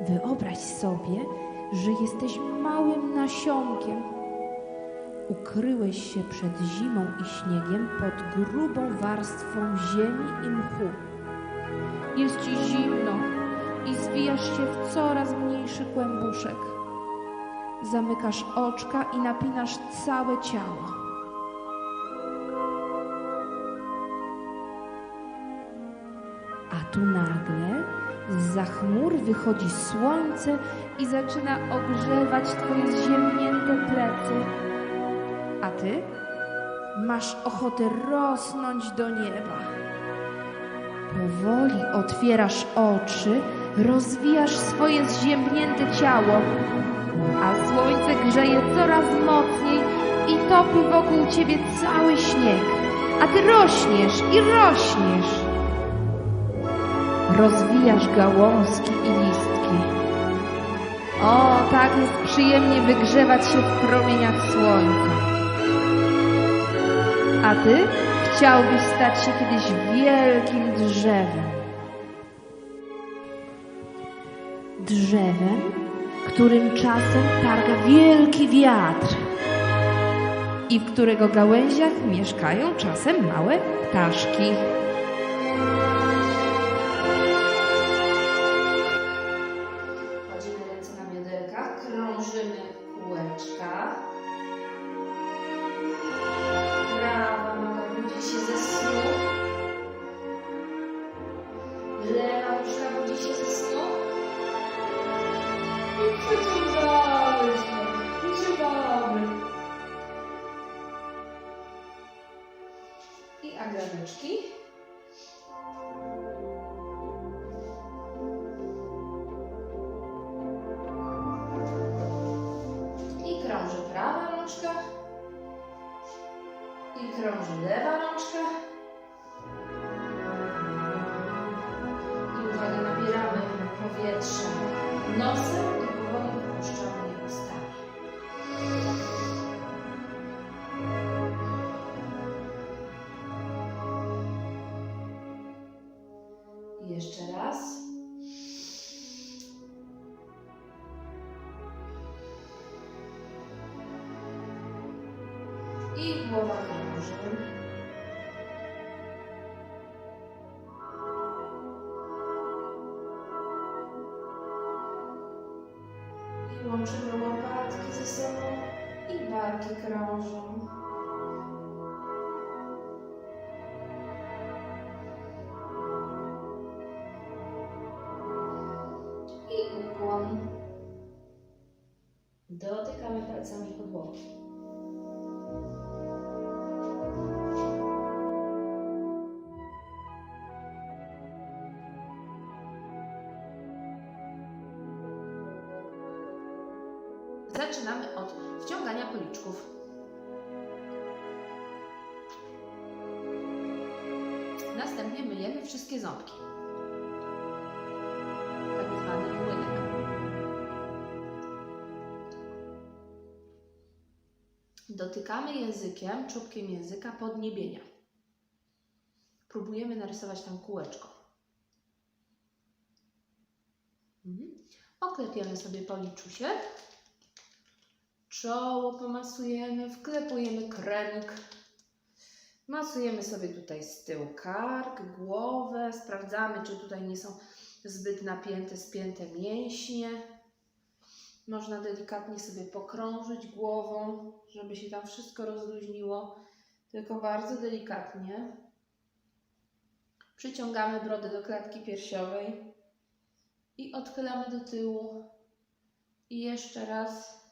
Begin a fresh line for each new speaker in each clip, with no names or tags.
Wyobraź sobie, że jesteś małym nasionkiem. Ukryłeś się przed zimą i śniegiem pod grubą warstwą ziemi i mchu. Jest ci zimno i zwijasz się w coraz mniejszy kłębuszek. Zamykasz oczka i napinasz całe ciało. A tu nagle z chmur wychodzi słońce i zaczyna ogrzewać twoje zziemnięte plecy. A ty masz ochotę rosnąć do nieba. Powoli otwierasz oczy, rozwijasz swoje zziębnięte ciało, a słońce grzeje coraz mocniej i topi wokół ciebie cały śnieg, a ty rośniesz i rośniesz. Rozwijasz gałązki i listki. O, tak jest przyjemnie wygrzewać się w promieniach słońca. A ty chciałbyś stać się kiedyś wielkim drzewem. Drzewem, którym czasem targa wielki wiatr i w którego gałęziach mieszkają czasem małe ptaszki.
I krąży lewa rączka. I głowa krąży. I łączymy łopatki ze sobą i barki krążą. I ukłon. Dotykamy palcami podłogi. Zaczynamy od wciągania policzków. Następnie myjemy wszystkie ząbki. Dotykamy językiem, czubkiem języka podniebienia. Próbujemy narysować tam kółeczko. Mhm. Oklepiemy sobie policzusiek. Czoło pomasujemy, wklepujemy kremik. Masujemy sobie tutaj z tyłu kark, głowę. Sprawdzamy, czy tutaj nie są zbyt napięte, spięte mięśnie. Można delikatnie sobie pokrążyć głową, żeby się tam wszystko rozluźniło. Tylko bardzo delikatnie. Przyciągamy brodę do klatki piersiowej i odchylamy do tyłu. I jeszcze raz.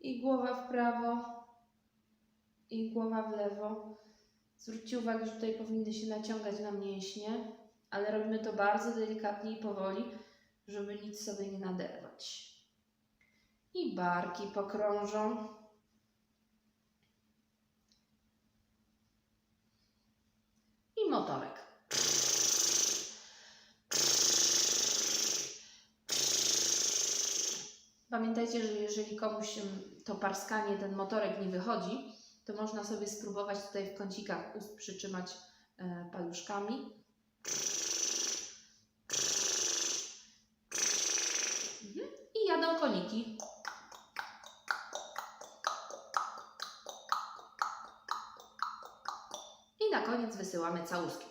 I głowa w prawo, i głowa w lewo. Zwróćcie uwagę, że tutaj powinny się naciągać na mięśnie, ale robimy to bardzo delikatnie i powoli, żeby nic sobie nie naderwać. I barki pokrążą. I motorek. Pamiętajcie, że jeżeli komuś to parskanie, ten motorek nie wychodzi, to można sobie spróbować tutaj w kącikach ust przytrzymać e, paluszkami.
I na koniec wysyłamy całuski.